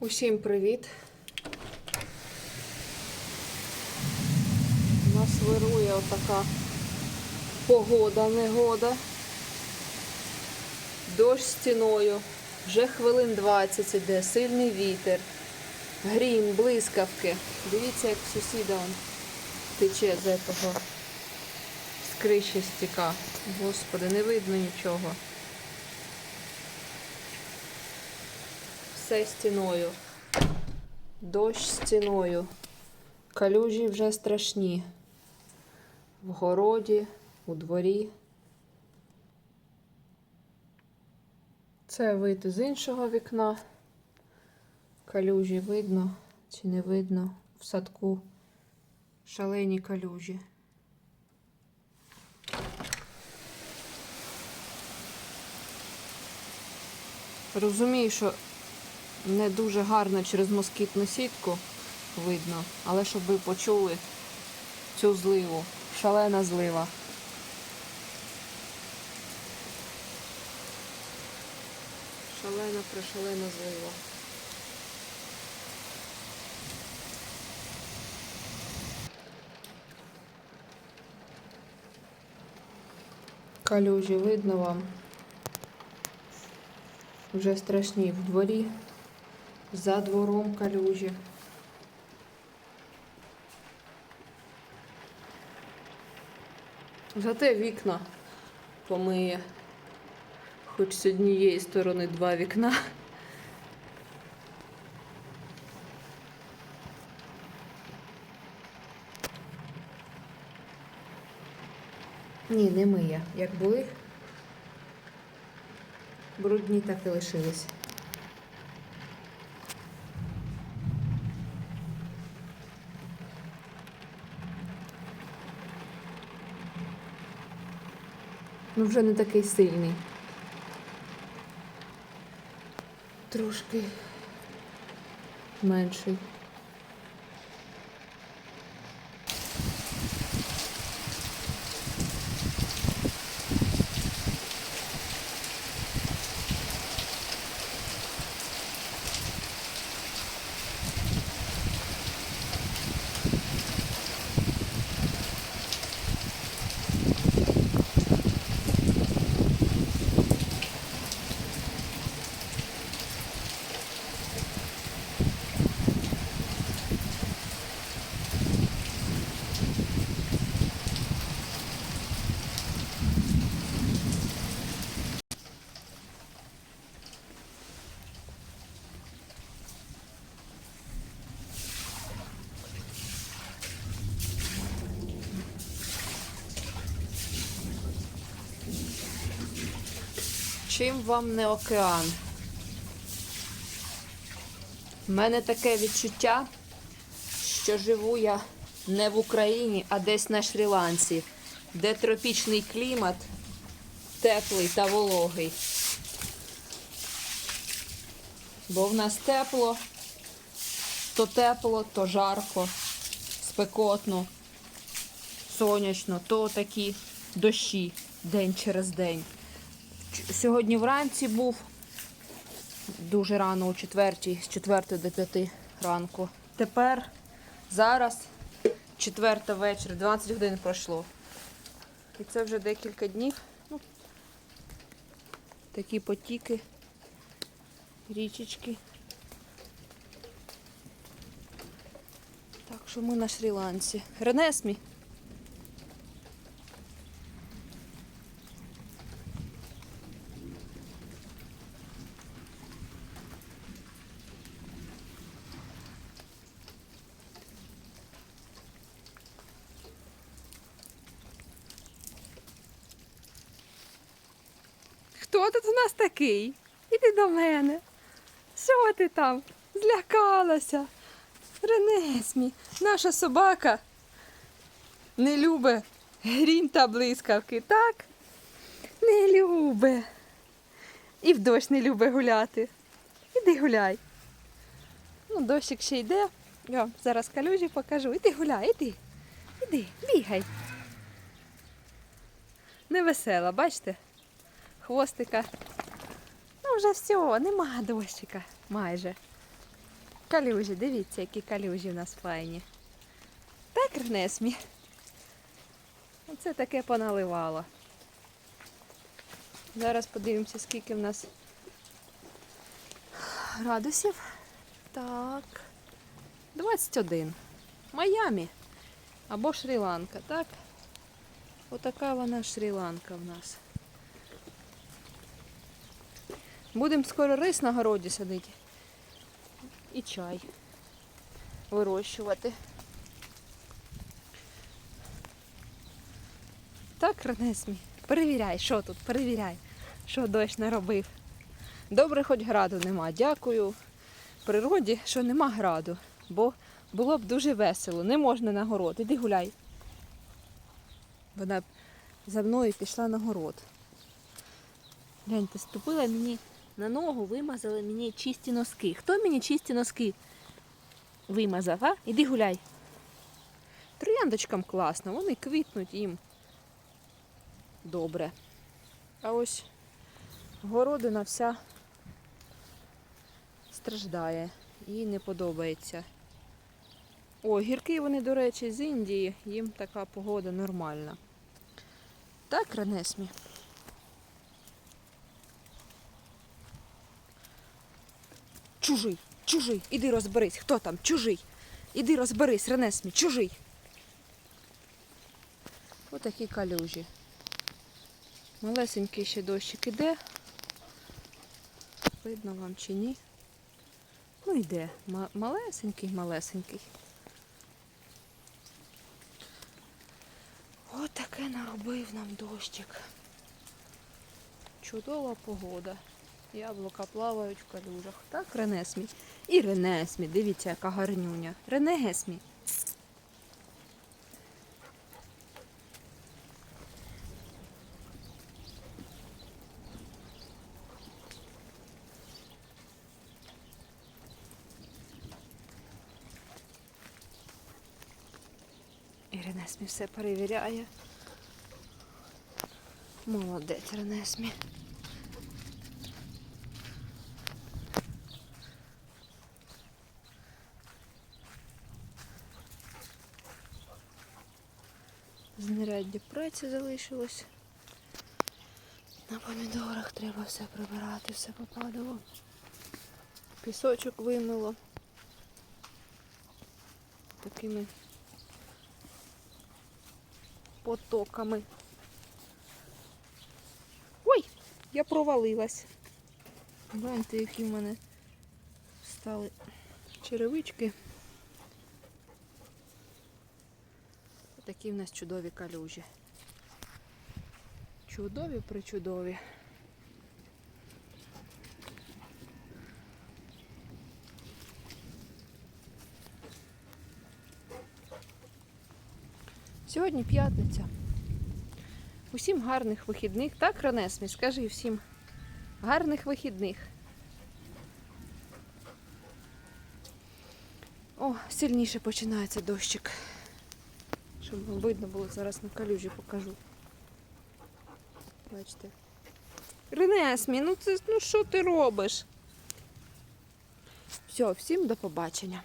Усім привіт! У нас вирує отака погода, негода. Дощ стіною. Вже хвилин 20 іде, сильний вітер, грім, блискавки. Дивіться, як сусіда он тече з этого з криші стіка. Господи, не видно нічого. Все стіною. Дощ стіною. Калюжі вже страшні. В городі, у дворі. Це вийти з іншого вікна. Калюжі видно чи не видно в садку. Шалені калюжі. Розумію, що не дуже гарно через москітну сітку видно, але щоб ви почули цю зливу. Шалена злива. Шалена пришалена злива. Калюжі видно вам. Вже страшні в дворі. За двором калюжі. Зате вікна помиє. Хоч з однієї сторони два вікна. Ні, не миє. Як були, брудні так і лишились. Ну, вже не такий сильний. Трошки менший. Чим вам не океан? У мене таке відчуття, що живу я не в Україні, а десь на Шрі-Ланці, де тропічний клімат теплий та вологий. Бо в нас тепло, то тепло, то жарко, спекотно, сонячно, то такі дощі день через день. Сьогодні вранці був дуже рано, о четвертій, з 4 до 5 ранку. Тепер, зараз, четверта вечір, 12 годин пройшло. І це вже декілька днів. Ну, такі потіки, річечки. Так що ми на Шрі-Ланці. Ренесмі. Хто тут у нас такий? Іди до мене. Що ти там? Злякалася. Ренесмі, наша собака не любить грім та блискавки, так? Не любе. І в дощ не любить гуляти. Іди гуляй. Ну, дощик ще йде. Я зараз калюжі покажу. Іди гуляй, іди. Іди, бігай. Невесела, бачите? Хвостика. Ну, вже все, нема дощика майже. Калюжі, дивіться, які калюжі в нас файні. Так, Рнесмі? Оце таке поналивало. Зараз подивимося, скільки в нас градусів. Так. 21. Майамі. Або Шрі-Ланка, так? Отака вона Шрі-Ланка в нас. Будемо скоро рис на городі садити. І чай вирощувати. Так, Ранесмі, перевіряй, що тут, перевіряй, що дощ наробив. Добре, хоч граду нема. Дякую природі, що нема граду, бо було б дуже весело. Не можна на город. Іди гуляй. Вона за мною пішла на город. Гляньте, ступила мені на ногу, вимазали мені чисті носки. Хто мені чисті носки вимазав, а? Іди гуляй. Трояндочкам класно, вони квітнуть їм добре. А ось городина вся страждає, їй не подобається. О, гірки вони, до речі, з Індії, їм така погода нормальна. Так, Ранесмі? Чужий, чужий, іди розберись, хто там, чужий. Іди розберись, Ренесмі, чужий. Отакі калюжі. Малесенький ще дощик іде. Видно вам чи ні? Ну йде. Ма- Малесенький, малесенький. Отаке наробив нам дощик. Чудова погода. Яблука плавають в калюжах. Так, Ренесмі? І Ренесмі, дивіться, яка гарнюня. Ренесмі. І Ренесмі все перевіряє. Молодець, Ренесмі. Знаряддя праці залишилось. На помідорах треба все прибирати, все попадало. Пісочок вимило. Такими потоками. Ой, я провалилась. Гляньте, які в мене стали черевички. Такі в нас чудові калюжі. Чудові причудові. Сьогодні п'ятниця. Усім гарних вихідних. Так, Ранесмі, скажи всім гарних вихідних. О, сильніше починається дощик. Щоб видно було, зараз на калюжі покажу. Бачите. Ренесмі, ну це ну що ти робиш? Все, всім до побачення.